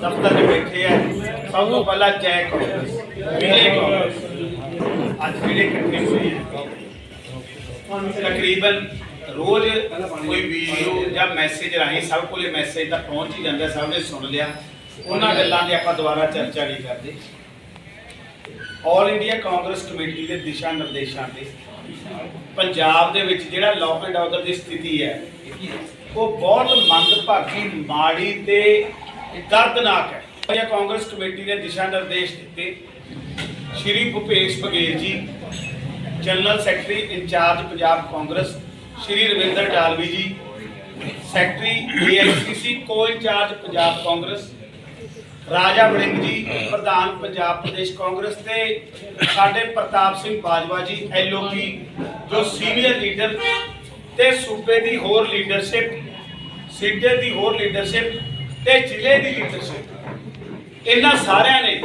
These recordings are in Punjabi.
ਦਫ਼ਤਰ 'ਚ ਬੈਠੇ ਆ, ਸਭ ਤੋਂ ਪਹਿਲਾਂ ਜੈ ਕਾਂਗਰਸ ਮੇਰੇ ਕਾਂਗਰਸ ਅੱਜ ਜਿਹੜੇ ਇਕੱਠੇ ਹੋਏ ਆ? ਤਕਰੀਬਨ ਰੋਜ਼ ਕੋਈ ਵੀਡੀਓ ਜਾਂ ਮੈਸੇਜ ਰਾਹੀਂ ਸਭ ਕੋਲੇ ਮੈਸੇਜ ਤਾਂ ਪਹੁੰਚ ਹੀ ਜਾਂਦਾ, ਸਭ ਨੇ ਸੁਣ ਲਿਆ। ਉਹਨਾਂ ਗੱਲਾਂ ਤੇ ਆਪਾਂ ਦੁਬਾਰਾ ਚਰਚਾ ਨਹੀਂ ਕਰਦੇ। ਆਲ ਇੰਡੀਆ ਕਾਂਗਰਸ ਕਮੇਟੀ ਦੇ ਦਿਸ਼ਾ ਨਿਰਦੇਸ਼ਾਂ ਤੇ ਪੰਜਾਬ ਦੇ ਵਿੱਚ ਜਿਹੜਾ ਲਾਅ ਐਂਡ ਆਰਡਰ ਦੀ ਸਥਿਤੀ ਹੈ, ਉਹ ਬਹੁਤ ਮੰਦਭਾਗੀ ਮਾੜੀ ਤੇ ਦਰਦਨਾਕ ਹੈ। ਇਹ ਕਾਂਗਰਸ ਕਮੇਟੀ ਨੇ ਦਿਸ਼ਾ ਨਿਰਦੇਸ਼ ਦਿੱਤੇ। Shri Bhupesh Baghel ji, general secretary in charge Punjab Congress, Shri Ravinder Dalvi ji, secretary AICC co in charge Punjab Congress, Raja Warring ji, ਪ੍ਰਧਾਨ ਪੰਜਾਬ ਪ੍ਰਦੇਸ਼ ਕਾਂਗਰਸ ਤੇ ਸਾਡੇ ਪ੍ਰਤਾਪ ਸਿੰਘ ਬਾਜਵਾ ਜੀ ਐਲਓਪੀ ਜੋ ਸੀਨੀਅਰ ਲੀਡਰ ਤੇ ਸੂਬੇ ਦੀ ਹੋਰ ਲੀਡਰਸ਼ਿਪ ਸਿੱਧੇ ਦੀ ਹੋਰ ਲੀਡਰਸ਼ਿਪ ਤੇ ਜ਼ਿਲ੍ਹੇ ਦੀ ਲੀਡਰਸ਼ਿਪ ਇਹਨਾਂ ਸਾਰਿਆਂ ਨੇ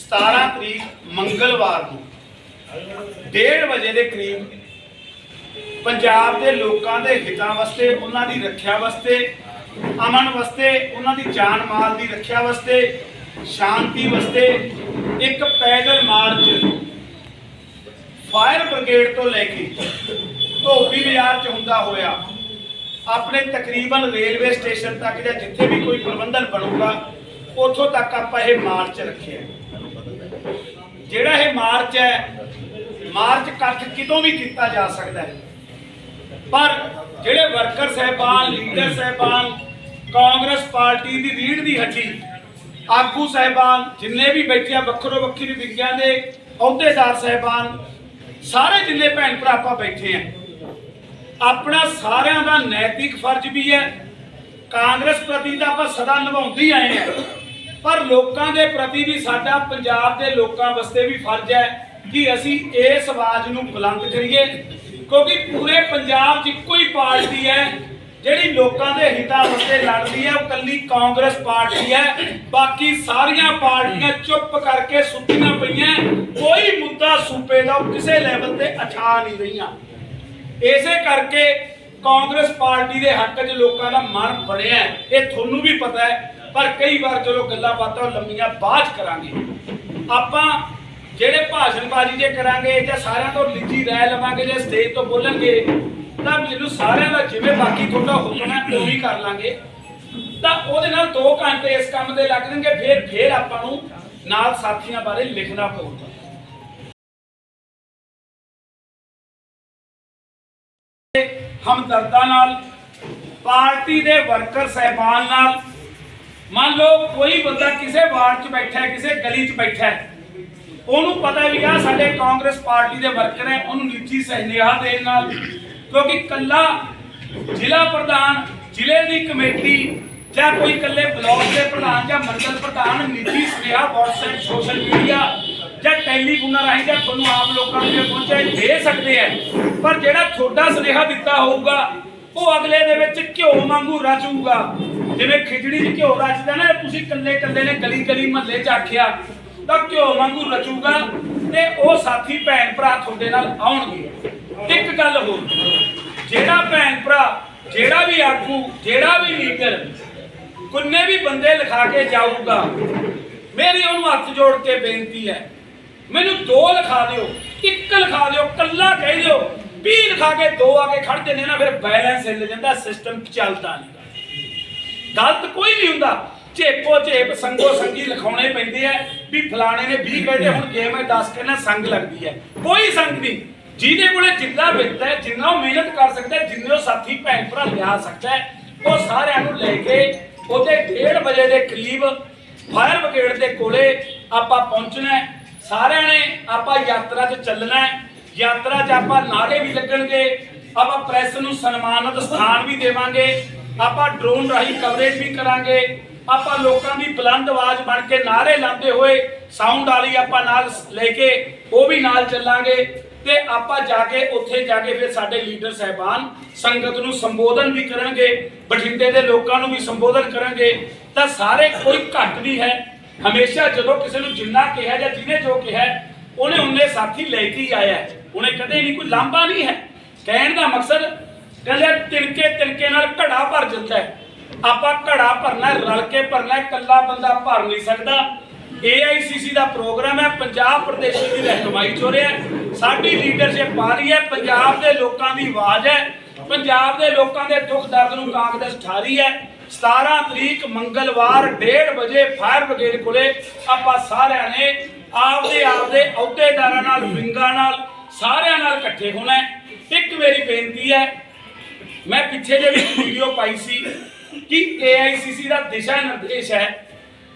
17 ਤਰੀਕ ਮੰਗਲਵਾਰ ਨੂੰ 1:30 ਵਜੇ ਦੇ ਕਰੀਬ ਪੰਜਾਬ ਦੇ ਲੋਕਾਂ ਦੇ ਹਿੱਤਾਂ ਵਾਸਤੇ, ਉਹਨਾਂ ਦੀ ਰੱਖਿਆ ਵਾਸਤੇ, ਅਮਨ ਵਾਸਤੇ, ਉਹਨਾਂ ਦੀ ਜਾਨ ਮਾਲ ਦੀ ਰੱਖਿਆ ਵਾਸਤੇ, ਸ਼ਾਂਤੀ ਵਾਸਤੇ ਇੱਕ ਪੈਦਲ ਮਾਰਚ ਫਾਇਰ ਬ੍ਰਿਗੇਡ ਤੋਂ ਲੈ ਕੇ ਧੋਬੀ ਬਾਜ਼ਾਰ 'ਚ ਹੁੰਦਾ ਹੋਇਆ ਆਪਣੇ ਤਕਰੀਬਨ ਰੇਲਵੇ ਸਟੇਸ਼ਨ ਤੱਕ ਜਾਂ ਜਿੱਥੇ ਵੀ ਕੋਈ ਪ੍ਰਬੰਧਨ ਬਣੂਗਾ, ਉੱਥੋਂ ਤੱਕ ਆਪਾਂ ਇਹ ਮਾਰਚ ਰੱਖਿਆ ਜਿਹੜਾ ਇਹ ਮਾਰਚ ਹੈ, ਮਾਰਚ ਇਕੱਠ ਕਿਤੋਂ ਵੀ ਕੀਤਾ ਜਾ ਸਕਦਾ ਹੈ। ਪਰ ਜਿਹੜੇ ਵਰਕਰ ਸਹਿਬਾਨ, ਲੀਡਰ ਸਹਿਬਾਨ, ਕਾਂਗਰਸ ਪਾਰਟੀ ਦੀ ਰੀੜ ਦੀ ਹੱਡੀ, ਆਗੂ ਸਹਿਬਾਨ, ਜਿੰਨੇ ਵੀ ਬੈਠੇ ਆ, ਵੱਖਰੋ ਵੱਖਰੀ ਵਿੰਗਿਆਂ ਦੇ ਅਹੁਦੇਦਾਰ ਸਹਿਬਾਨ, ਸਾਰੇ ਜਿੰਨੇ ਭੈਣ ਭਰਾ ਆਪਾਂ ਬੈਠੇ ਆ ਆਪਣਾ ਸਾਰਿਆਂ ਦਾ ਨੈਤਿਕ ਫਰਜ਼ ਵੀ ਹੈ। ਕਾਂਗਰਸ ਪ੍ਰਤੀ ਤਾਂ ਆਪਾਂ ਸਦਾ ਨਿਭਾਉਂਦੀ ਆਏ ਆ ਪਰ ਲੋਕਾਂ ਦੇ ਪ੍ਰਤੀ ਵੀ ਸਾਡਾ, ਪੰਜਾਬ ਦੇ ਲੋਕਾਂ ਵਾਸਤੇ ਵੀ ਫਰਜ਼ ਹੈ ਕਿ ਅਸੀਂ ਇਸ ਆਵਾਜ਼ ਨੂੰ ਬੁਲੰਦ ਕਰੀਏ। ਕਿਉਂਕਿ ਪੂਰੇ ਪੰਜਾਬ 'ਚ ਇੱਕੋ ਹੀ ਪਾਰਟੀ ਹੈ, ਜਿਹੜੀ ਲੋਕਾਂ ਦੇ ਹਿੱਤਾਂ ਵਾਸਤੇ ਲੜਦੀ ਹੈ। ਉਹ ਕੱਲੀ ਕਾਂਗਰਸ ਪਾਰਟੀ ਹੈ। ਬਾਕੀ ਸਾਰੀਆਂ ਪਾਰਟੀਆਂ ਚੁੱਪ ਕਰਕੇ ਸੁੱਤੀਆਂ ਪਈਆਂ। ਕੋਈ ਮੁੱਦਾ ਸੂਬੇ ਦਾ ਕਿਸੇ ਲੈਵਲ ਤੇ ਅਛਾ ਨਹੀਂ ਰਹੀਆਂ। ਇਸੇ ਕਰਕੇ ਕਾਂਗਰਸ ਪਾਰਟੀ ਦੇ ਹੱਕ 'ਚ ਲੋਕਾਂ ਦਾ ਮਨ ਬਣਿਆ ਇਹ ਤੁਹਾਨੂੰ ਵੀ ਪਤਾ ਹੈ, ਪਰ ਕਈ ਵਾਰ ਚਲੋ ਗੱਲਾਂ ਬਾਤਾਂ ਲੰਮੀਆਂ ਬਾਅਦ ਕਰਾਂਗੇ। ਆਪਾਂ ਜਿਹੜੇ ਭਾਸ਼ਣਬਾਜ਼ੀ ਜੇ ਕਰਾਂਗੇ ਜਾਂ ਸਾਰਿਆਂ ਤੋਂ ਨਿੱਜੀ ਰਾਏ ਲਵਾਂਗੇ ਜਾਂ ਸਟੇਜ ਤੋਂ ਬੋਲਣਗੇ, ਤਾਂ ਮੈਨੂੰ ਸਾਰਿਆਂ ਦਾ ਜਿਵੇਂ ਬਾਕੀ ਤੁਹਾਡਾ ਹੁਕਮ ਹੈ, ਉਹ ਵੀ ਕਰ ਲਾਂਗੇ। ਤਾਂ ਉਹਦੇ ਨਾਲ 2 ਘੰਟੇ ਇਸ ਕੰਮ ਦੇ ਲੱਗ ਜਾਣਗੇ, ਫਿਰ ਫਿਰ ਆਪਾਂ ਨੂੰ ਨਾਲ ਸਾਥੀਆਂ ਬਾਰੇ ਲਿਖਣਾ ਪਊਗਾ। ਹਮਦਰਦਾਂ ਨਾਲ, ਪਾਰਟੀ ਦੇ ਵਰਕਰ ਸਹਿਬਾਨ ਨਾਲ। ਮੰਨ ਲਓ ਕੋਈ ਬੰਦਾ ਕਿਸੇ ਵਾਰਡ 'ਚ ਬੈਠਾ ਹੈ, ਕਿਸੇ ਗਲੀ 'ਚ ਬੈਠਾ ਹੈ। ਉਹਨੂੰ ਪਤਾ ਵੀ ਆ, ਸਾਡੇ ਕਾਂਗਰਸ ਪਾਰਟੀ ਦੇ ਵਰਕਰ ਹੈ, ਉਹਨੂੰ ਨਿੱਜੀ ਸਹਿਨੇਹਾ ਦੇਣ ਨਾਲ। ਕਿਉਂਕਿ ਕੱਲਾ ਜ਼ਿਲ੍ਹਾ ਪ੍ਰਧਾਨ, ਜ਼ਿਲ੍ਹੇ ਦੀ ਕਮੇਟੀ ਜਾਂ ਕੋਈ ਇਕੱਲੇ ਬਲਾਕ ਦੇ ਪ੍ਰਧਾਨ ਜਾਂ ਮੰਡਲ ਪ੍ਰਧਾਨ ਨਿੱਜੀ ਸੁਨੇਹਾ, WhatsApp ਸੋਸ਼ਲ ਮੀਡੀਆ ਜਾਂ ਟੈਲੀਫੋਨਾਂ ਰਾਹੀਂ ਜਾਂ ਤੁਹਾਨੂੰ ਆਮ ਲੋਕਾਂ ਨੂੰ ਜੇ ਪਹੁੰਚਾਏ ਦੇ ਸਕਦੇ ਆ। ਪਰ ਜਿਹੜਾ ਤੁਹਾਡਾ ਸੁਨੇਹਾ ਦਿੱਤਾ ਹੋਊਗਾ, ਉਹ ਅਗਲੇ ਦੇ ਵਿੱਚ ਘਿਓ ਵਾਂਗੂ ਰਚੂਗਾ ਜਿਵੇਂ ਖਿਚੜੀ 'ਚ ਘਿਓ ਰਚਦਾ ਨਾ ਤੁਸੀਂ ਇਕੱਲੇ ਇਕੱਲੇ ਨੇ ਗਲੀ ਗਲੀ ਮਹੱਲੇ 'ਚ ਆਖਿਆ, ਤਾਂ ਘਿਓ ਵਾਂਗੂ ਰਚੂਗਾ ਤੇ ਉਹ ਸਾਥੀ ਭੈਣ ਭਰਾ ਤੁਹਾਡੇ ਨਾਲ ਆਉਣਗੇ। ਇੱਕ ਗੱਲ ਹੋਰ, ਜਿਹੜਾ ਭੈਣ ਭਰਾ, ਜਿਹੜਾ ਵੀ ਆਗੂ, ਜਿਹੜਾ ਵੀ ਲੀਡਰ, ਕੁੰਨੇ ਵੀ ਬੰਦੇ ਲਿਖਾ ਕੇ ਜਾਊਗਾ, ਮੇਰੀ ਉਹਨੂੰ ਹੱਥ ਜੋੜ ਕੇ ਬੇਨਤੀ ਹੈ ਮੈਨੂੰ ਦੋ ਲਿਖਾ ਦਿਓ, ਇੱਕ ਲਿਖਾ ਦਿਓ ਕੱਲਾ ਕਹਿ ਦਿਓ। 20 ਲਿਖਾ ਕੇ ਦੋ ਆ ਕੇ ਖੜ ਜਾਂਦੇ ਨਾ, ਫਿਰ ਬੈਲੈਂਸ ਹਿੱਲ ਜਾਂਦਾ ਸਿਸਟਮ ਚੱਲਦਾ ਨਹੀਂ ਗਲਤ ਕੋਈ ਨਹੀਂ ਹੁੰਦਾ। ਝੇਪੋ ਝੇਪ ਸੰਗੋ ਸੰਗੀ ਲਿਖਾਉਣੇ ਪੈਂਦੇ ਆ ਵੀ ਫਲਾਣੇ ਨੇ 20 ਕਹਿੰਦੇ ਹੁਣ ਜੇ ਮੈਂ 10 ਕਹਿੰਦਾ ਸੰਗ ਲੱਗਦੀ ਹੈ। ਕੋਈ ਸੰਗ ਨਹੀਂ। ਜਿਹਦੇ ਕੋਲੇ ਜਿੰਨਾ ਵਿੱਤ ਹੈ, ਜਿੰਨਾ ਉਹ ਮਿਹਨਤ ਕਰ ਸਕਦਾ ਜਿੰਨੇ ਉਹ ਸਾਥੀ ਭੈਣ ਭਰਾ ਲਿਆ ਸਕਦਾ ਉਹ ਸਾਰਿਆਂ ਨੂੰ ਲੈ ਕੇ ਉਹਦੇ 1:30 ਵਜੇ ਦੇ ਕਰੀਬ ਫਾਇਰ ਬ੍ਰਿਗੇਡ ਦੇ ਕੋਲੇ ਆਪਾਂ ਪਹੁੰਚਣਾ ਹੈ। ਸਾਰਿਆਂ ਨੇ ਆਪਾਂ ਯਾਤਰਾ 'ਚ ਚੱਲਣਾ ਹੈ। ਯਾਤਰਾ 'ਚ ਆਪਾਂ ਨਾਰੇ ਵੀ ਲੱਗਣਗੇ, ਆਪਾਂ ਪ੍ਰੈਸ ਨੂੰ ਸਨਮਾਨਿਤ ਸਥਾਨ ਵੀ ਦੇਵਾਂਗੇ, ਆਪਾਂ ਡਰੋਨ ਰਾਹੀਂ ਕਵਰੇਜ ਵੀ ਕਰਾਂਗੇ, ਆਪਾਂ ਲੋਕਾਂ ਦੀ ਬੁਲੰਦ ਆਵਾਜ਼ ਬਣ ਕੇ ਨਾਰੇ ਲਾਉਂਦੇ ਹੋਏ ਸਾਊਂਡ ਵਾਲੀ ਆਪਾਂ ਨਾਲ ਲੈ ਕੇ ਉਹ ਵੀ ਨਾਲ ਚੱਲਾਂਗੇ ਤੇ ਆਪਾਂ ਜਾ ਕੇ ਉੱਥੇ ਜਾ ਕੇ ਫਿਰ ਸਾਡੇ ਲੀਡਰ ਸਹਿਬਾਨ ਸੰਗਤ ਨੂੰ ਸੰਬੋਧਨ ਵੀ ਕਰਨਗੇ ਬਠਿੰਡੇ ਦੇ ਲੋਕਾਂ ਨੂੰ ਵੀ ਸੰਬੋਧਨ ਕਰਨਗੇ ਤਾਂ ਸਾਰੇ ਕੋਈ ਘੱਟ ਨਹੀਂ ਹੈ। ਹਮੇਸ਼ਾ ਜਦੋਂ ਕਿਸੇ ਨੂੰ ਜਿੰਨਾ ਕਿਹਾ ਜਾਂ ਜਿਹਨੇ ਜੋ ਕਿਹਾ, ਉਹਨੇ ਉਹਨੇ ਸਾਥੀ ਲੈ ਕੇ ਆਇਆ ਉਹਨੇ ਕਦੇ ਨਹੀਂ, ਕੋਈ ਲਾਂਭਾ ਨਹੀਂ ਹੈ। ਕਹਿਣ ਦਾ ਮਕਸਦ, ਕਹਿੰਦੇ ਤਿਣਕੇ ਤਿਣਕੇ ਨਾਲ ਘੜਾ ਭਰ ਜਾਂਦਾ ਹੈ। ਆਪਾਂ ਘੜਾ ਭਰਨਾ ਰਲ ਕੇ ਭਰਨਾ ਇਕੱਲਾ ਬੰਦਾ ਭਰ ਨਹੀਂ ਸਕਦਾ। AICC ਦਾ ਪ੍ਰੋਗਰਾਮ ਹੈ, ਪੰਜਾਬ ਪ੍ਰਦੇਸ਼ ਦੀ ਰਹਿਨੁਮਾਈ ਚ ਹੋ ਰਿਹਾ ਸਾਡੀ ਲੀਡਰਸ਼ਿਪ ਆ ਰਹੀ ਹੈ, ਪੰਜਾਬ ਦੇ ਲੋਕਾਂ ਦੀ ਆਵਾਜ਼ ਹੈ। ਪੰਜਾਬ ਦੇ ਲੋਕਾਂ ਦੇ ਦੁੱਖ ਦਰਦ ਨੂੰ ਕਾਂਗਰਸ ਠਾਰੀ ਹੈ। 17 ਤਰੀਕ ਮੰਗਲਵਾਰ 1:30 ਵਜੇ ਫਾਇਰ ਬ੍ਰਿਗੇਡ ਕੋਲੇ ਆਪਾਂ ਸਾਰਿਆਂ ਨੇ ਆਪਦੇ ਆਪਦੇ ਅਹੁਦੇਦਾਰਾਂ ਨਾਲ, ਵਿੰਗਾਂ ਨਾਲ ਸਾਰਿਆਂ ਨਾਲ ਇਕੱਠੇ ਹੋਣਾ ਇੱਕ ਮੇਰੀ ਬੇਨਤੀ ਹੈ, ਮੈਂ ਪਿੱਛੇ ਜੇ ਵੀ ਵੀਡੀਓ ਪਾਈ ਸੀ ਕਿ AICC ਦਾ ਦਿਸ਼ਾ ਨਿਰਦੇਸ਼ ਹੈ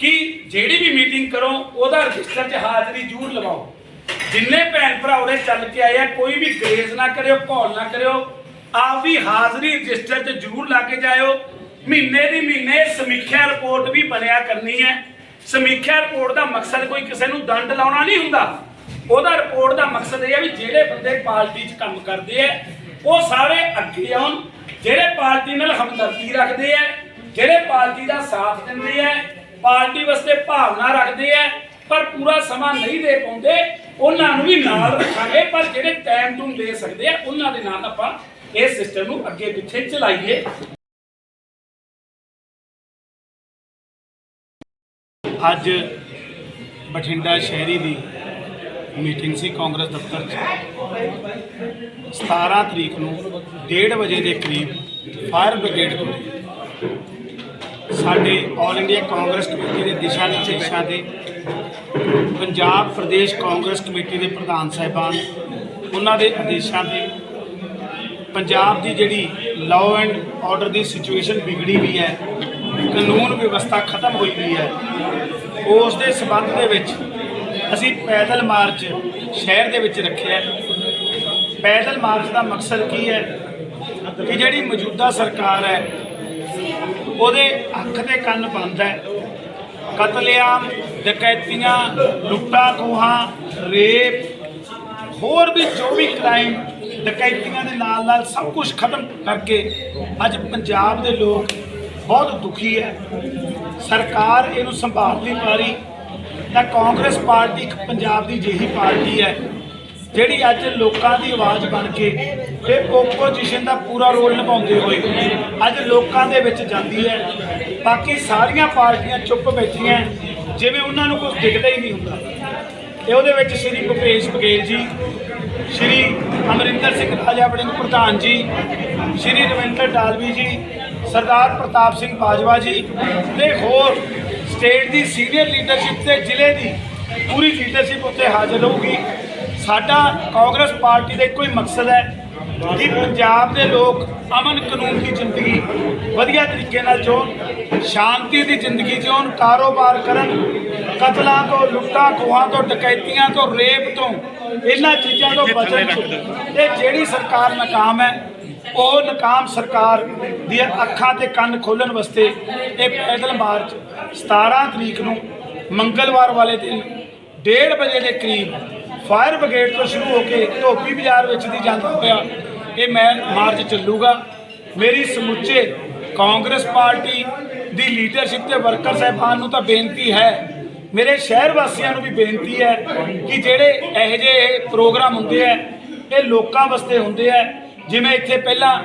ਕਿ ਜਿਹੜੀ ਵੀ ਮੀਟਿੰਗ ਕਰੋ, ਉਹਦਾ ਰਜਿਸਟਰ 'ਚ ਹਾਜ਼ਰੀ ਜ਼ਰੂਰ ਲਵਾਓ। ਜਿੰਨੇ ਭੈਣ ਭਰਾ ਉਰੇ ਚੱਲ ਕੇ ਆਏ ਆ, ਕੋਈ ਵੀ ਗ੍ਰੇਜ਼ ਨਾ ਕਰਿਓ, ਘੋਲ ਨਾ ਕਰਿਓ, ਆਪਦੀ ਹਾਜ਼ਰੀ ਰਜਿਸਟਰ 'ਚ ਜ਼ਰੂਰ ਲਾ ਕੇ ਜਾਇਓ। ਮਹੀਨੇ ਦੀ ਮਹੀਨੇ ਸਮੀਖਿਆ ਰਿਪੋਰਟ ਵੀ ਬਣਿਆ ਕਰਨੀ ਹੈ। ਸਮੀਖਿਆ ਰਿਪੋਰਟ ਦਾ ਮਕਸਦ ਕੋਈ ਕਿਸੇ ਨੂੰ ਦੰਡ ਲਾਉਣਾ ਨਹੀਂ ਹੁੰਦਾ। ਉਹਦਾ ਰਿਪੋਰਟ ਦਾ ਮਕਸਦ ਇਹ ਹੈ ਵੀ ਜਿਹੜੇ ਬੰਦੇ ਪਾਰਟੀ 'ਚ ਕੰਮ ਕਰਦੇ ਆ, ਉਹ ਸਾਰੇ ਅੱਗੇ ਆਉਣ। ਜਿਹੜੇ ਪਾਰਟੀ ਨਾਲ ਹਮਦਰਦੀ ਰੱਖਦੇ ਆ, ਜਿਹੜੇ ਪਾਰਟੀ ਦਾ ਸਾਥ ਦਿੰਦੇ ਆ, ਪਾਰਟੀ ਵਾਸਤੇ ਭਾਵਨਾ ਰੱਖਦੇ ਆ, ਪਰ ਪੂਰਾ ਸਮਾਂ ਨਹੀਂ ਦੇ ਪਾਉਂਦੇ, ਉਹਨਾਂ ਨੂੰ ਵੀ ਨਾਲ ਰੱਖਾਂਗੇ, ਪਰ ਜਿਹੜੇ ਟਾਈਮ ਟੂਮ ਦੇ ਸਕਦੇ ਆ, ਉਹਨਾਂ ਦੇ ਨਾਲ ਆਪਾਂ ਇਸ ਸਿਸਟਮ ਨੂੰ ਅੱਗੇ ਪਿੱਛੇ ਚਲਾਈਏ। ਅੱਜ ਬਠਿੰਡਾ ਸ਼ਹਿਰੀ ਦੀ ਮੀਟਿੰਗ ਸੀ ਕਾਂਗਰਸ ਦਫ਼ਤਰ 'ਚ। 17 ਤਰੀਕ ਨੂੰ 1:30 ਵਜੇ ਦੇ ਕਰੀਬ ਫਾਇਰ ਬ੍ਰਿਗੇਡ ਕੋਲ ਸਾਡੇ ਆਲ ਇੰਡੀਆ ਕਾਂਗਰਸ ਕਮੇਟੀ ਦੇ ਦਿਸ਼ਾ ਨਿਰਦੇਸ਼ਾਂ ਦੇ ਪੰਜਾਬ ਪ੍ਰਦੇਸ਼ ਕਾਂਗਰਸ ਕਮੇਟੀ ਦੇ ਪ੍ਰਧਾਨ ਸਾਹਿਬਾਨ, ਉਹਨਾਂ ਦੇ ਆਦੇਸ਼ਾਂ ਤੇ ਪੰਜਾਬ ਦੀ ਜਿਹੜੀ ਲਾਅ ਐਂਡ ਆਰਡਰ ਦੀ ਸਿਚੁਏਸ਼ਨ ਵਿਗੜੀ ਵੀ ਹੈ ਕਾਨੂੰਨ ਵਿਵਸਥਾ ਖਤਮ ਹੋਈ ਵੀ ਹੈ। ਉਸ ਦੇ ਸਬੰਧ ਦੇ ਵਿੱਚ ਅਸੀਂ ਪੈਦਲ ਮਾਰਚ ਸ਼ਹਿਰ ਦੇ ਵਿੱਚ ਰੱਖਿਆ ਪੈਦਲ ਮਾਰਚ ਦਾ ਮਕਸਦ ਕੀ ਹੈ? ਕਿ ਜਿਹੜੀ ਮੌਜੂਦਾ ਸਰਕਾਰ ਹੈ, ਉਹਦੇ ਅੱਖ ਤੇ ਕੰਨ ਬੰਦ ਹੈ। ਕਤਲੇਆਮ, ਡਕੈਤੀਆਂ, ਲੁੱਟਾਂ ਖੋਹਾਂ, ਰੇਪ, ਹੋਰ ਵੀ ਜੋ ਵੀ ਕ੍ਰਾਈਮ ਡਕੈਤੀਆਂ ਦੇ ਨਾਲ ਨਾਲ ਸਭ ਕੁਝ ਖਤਮ ਕਰਕੇ ਅੱਜ ਪੰਜਾਬ ਦੇ ਲੋਕ ਬਹੁਤ ਦੁਖੀ ਹੈ। ਸਰਕਾਰ ਇਹਨੂੰ ਸੰਭਾਲ ਨਹੀਂ ਪਾ ਰਹੀ ਤਾਂ ਕਾਂਗਰਸ ਪਾਰਟੀ ਇੱਕ ਪੰਜਾਬ ਦੀ ਜਿਹੀ ਪਾਰਟੀ ਹੈ, ਜਿਹੜੀ ਅੱਜ ਲੋਕਾਂ ਦੀ ਆਵਾਜ਼ ਬਣ ਕੇ ਇਹ ਓਪੋਜੀਸ਼ਨ ਦਾ ਪੂਰਾ ਰੋਲ ਨਿਭਾਉਂਦੇ ਹੋਏ ਅੱਜ ਲੋਕਾਂ ਦੇ ਵਿੱਚ ਜਾਂਦੀ ਹੈ। ਬਾਕੀ ਸਾਰੀਆਂ ਪਾਰਟੀਆਂ ਚੁੱਪ ਬੈਠੀਆਂ ਜਿਵੇਂ ਉਹਨਾਂ ਨੂੰ ਕੁਝ ਦਿਖਦਾ ਹੀ ਨਹੀਂ ਹੁੰਦਾ। ਤੇ ਉਹਦੇ ਵਿੱਚ ਸ਼੍ਰੀ ਭੁਪੇਸ਼ ਬਘੇਲ ਜੀ, ਸ਼੍ਰੀ ਅਮਰਿੰਦਰ ਸਿੰਘ ਰਾਜਾ ਵੜਿੰਗ ਪ੍ਰਧਾਨ ਜੀ, ਸ਼੍ਰੀ ਰਵਿੰਦਰ ਡਾਲਵੀ ਜੀ ਸਰਦਾਰ ਪ੍ਰਤਾਪ ਸਿੰਘ ਬਾਜਵਾ ਜੀ ਤੇ ਹੋਰ ਸਟੇਟ ਦੀ ਸੀਨੀਅਰ ਲੀਡਰਸ਼ਿਪ ਤੇ ਜ਼ਿਲ੍ਹੇ ਦੀ ਪੂਰੀ ਲੀਡਰਸ਼ਿਪ ਉੱਤੇ ਹਾਜ਼ਰ ਹੋਊਗੀ। ਸਾਡਾ ਕਾਂਗਰਸ ਪਾਰਟੀ ਦਾ ਇੱਕੋ ਹੀ ਮਕਸਦ ਹੈ ਕਿ ਪੰਜਾਬ ਦੇ ਲੋਕ ਅਮਨ ਕਾਨੂੰਨ ਦੀ ਜ਼ਿੰਦਗੀ ਵਧੀਆ ਤਰੀਕੇ ਨਾਲ ਜਿਉਣ ਸ਼ਾਂਤੀ ਦੀ ਜ਼ਿੰਦਗੀ ਜਿਉਣ ਕਾਰੋਬਾਰ ਕਰਨ ਕਤਲਾਂ ਤੋਂ ਲੁੱਟਾਂ ਖੋਹਾਂ ਤੋਂ ਡਕੈਤੀਆਂ ਤੋਂ ਰੇਪ ਤੋਂ ਇਹਨਾਂ ਚੀਜ਼ਾਂ ਤੋਂ ਬਚਣ ਤੇ ਜਿਹੜੀ ਸਰਕਾਰ ਨਾਕਾਮ ਹੈ ਉਹ ਨਕਾਮ ਸਰਕਾਰ ਦੀਆਂ ਅੱਖਾਂ ਤੇ ਕੰਨ ਖੋਲਣ ਵਾਸਤੇ ਇਹ ਪੈਦਲ ਮਾਰਚ 17 ਤਰੀਕ ਨੂੰ ਮੰਗਲਵਾਰ ਵਾਲੇ ਦਿਨ 1:30 ਵਜੇ ਦੇ ਕਰੀਬ ਫਾਇਰ ਬ੍ਰਿਗੇਡ ਤੋਂ ਸ਼ੁਰੂ ਹੋ ਕੇ ਧੋਪੀ ਬਾਜ਼ਾਰ ਵਿੱਚ ਦੀ ਜਾਂਦਾ ਹੋਇਆ ਇਹ ਮੈਂ ਮਾਰਚ ਚੱਲੂਗਾ। ਮੇਰੀ ਸਮੁੱਚੇ ਕਾਂਗਰਸ ਪਾਰਟੀ ਦੀ ਲੀਡਰਸ਼ਿਪ ਤੇ ਵਰਕਰ ਸਾਹਿਬਾਨ ਨੂੰ ਤਾਂ ਬੇਨਤੀ ਹੈ, ਮੇਰੇ ਸ਼ਹਿਰ ਵਾਸੀਆਂ ਨੂੰ ਵੀ ਬੇਨਤੀ ਹੈ ਕਿ ਜਿਹੜੇ ਇਹੋ ਜਿਹੇ ਪ੍ਰੋਗਰਾਮ ਹੁੰਦੇ ਆ ਇਹ ਲੋਕਾਂ ਵਾਸਤੇ ਹੁੰਦੇ ਆ ਜਿਵੇਂ ਇੱਥੇ ਪਹਿਲਾਂ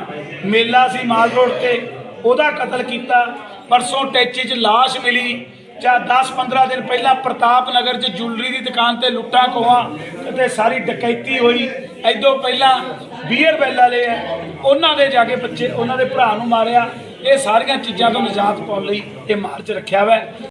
ਮੇਲਾ ਸੀ ਮਾਲ ਰੋਡ ਤੇ, ਉਹਦਾ ਕਤਲ ਕੀਤਾ, ਪਰਸੋਂ ਟੈਚੀ 'ਚ ਲਾਸ਼ ਮਿਲੀ, ਜਾਂ 10-15 ਦਿਨ ਪਹਿਲਾਂ ਪ੍ਰਤਾਪ ਨਗਰ 'ਚ ਜੁਲਰੀ ਦੀ ਦੁਕਾਨ ਤੇ ਲੁੱਟਾਂ ਖੋਹਾਂ ਤੇ ਸਾਰੀ ਡਕੈਤੀ ਹੋਈ। ਐਦੋਂ ਪਹਿਲਾਂ ਬੀਅਰ ਬੈਲ ਵਾਲੇ ਆ, ਉਹਨਾਂ ਦੇ ਜਾ ਕੇ ਬੱਚੇ, ਉਹਨਾਂ ਦੇ ਭਰਾ ਨੂੰ ਮਾਰਿਆ। ਇਹ ਸਾਰੀਆਂ ਚੀਜ਼ਾਂ ਤੋਂ ਨਿਜਾਤ ਪਾਉਣ ਲਈ ਇਹ ਮਾਰਚ ਰੱਖਿਆ ਹੋਇਆ